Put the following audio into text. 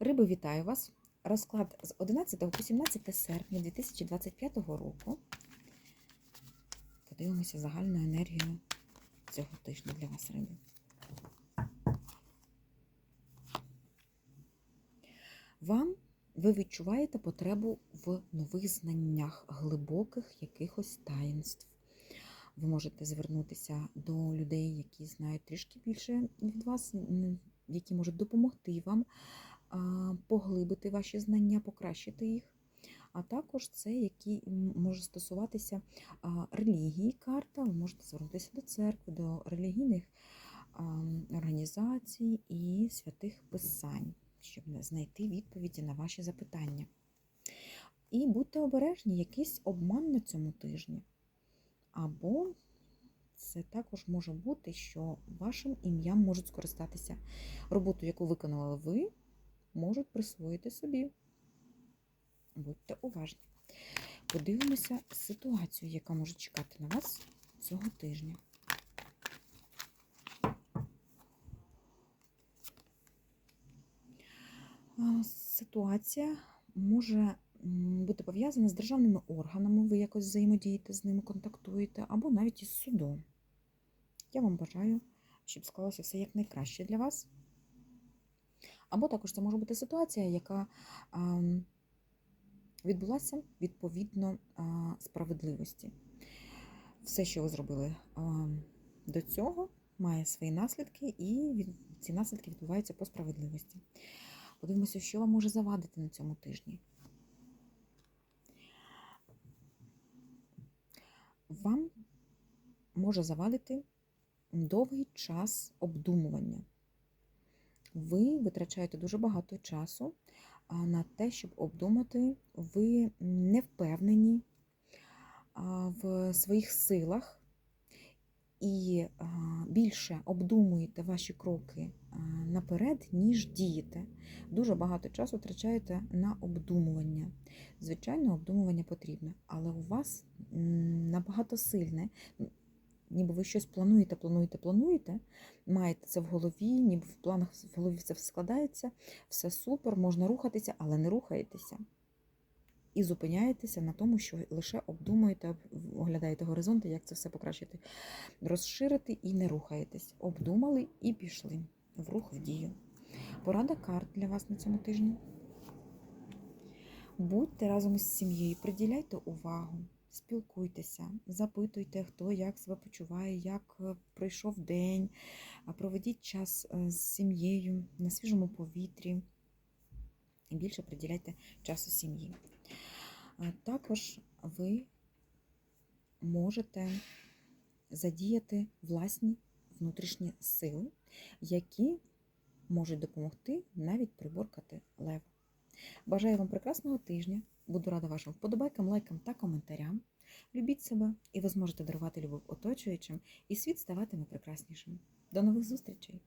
Риби, вітаю вас! Розклад з 11 по 17 серпня 2025 року. Подивимося загальну енергію цього тижня для вас, риби. Вам ви відчуваєте потребу в нових знаннях, глибоких якихось таїнств. Ви можете звернутися до людей, які знають трішки більше від вас, які можуть допомогти вам поглибити ваші знання, покращити їх. А також це, які може стосуватися релігії карта. Ви можете звернутися до церкви, до релігійних організацій і святих писань, щоб знайти відповіді на ваші запитання. І будьте обережні, якийсь обман на цьому тижні. Або це також може бути, що вашим ім'ям можуть скористатися. Роботу, яку виконали ви, можуть присвоїти собі. Будьте уважні. Подивимося ситуацію, яка може чекати на вас цього тижня. Ситуація може бути пов'язана з державними органами, ви якось взаємодієте з ними, контактуєте, або навіть із судом. Я вам бажаю, щоб склалося все якнайкраще для вас. Або також це може бути ситуація, яка відбулася відповідно справедливості. Все, що ви зробили до цього, має свої наслідки, і ці наслідки відбуваються по справедливості. Подивимося, що вам може завадити на цьому тижні. Вам може завадити довгий час обдумування. Ви витрачаєте дуже багато часу на те, щоб обдумати, ви не впевнені в своїх силах і більше обдумуєте ваші кроки наперед, ніж дієте. Дуже багато часу втрачаєте на обдумування. Звичайно, обдумування потрібне, але у вас набагато сильне. Ніби ви щось плануєте, плануєте, плануєте, маєте це в голові, ніби в планах в голові це все складається, все супер, можна рухатися, але не рухаєтеся. І зупиняєтеся на тому, що лише обдумуєте, оглядаєте горизонти, як це все покращити, розширити і не рухаєтесь. Обдумали і пішли в рух, в дію. Порада карт для вас на цьому тижні. Будьте разом із сім'єю, приділяйте увагу, спілкуйтеся, запитуйте, хто як себе почуває, як е, пройшов день, проведіть час е, з сім'єю на свіжому повітрі і більше приділяйте часу сім'ї. Також ви можете задіяти власні внутрішні сили, які можуть допомогти навіть приборкати. Бажаю вам прекрасного тижня. Буду рада вашим вподобайкам, лайкам та коментарям. Любіть себе, і ви зможете дарувати любов оточуючим, і світ ставатиме прекраснішим. До нових зустрічей!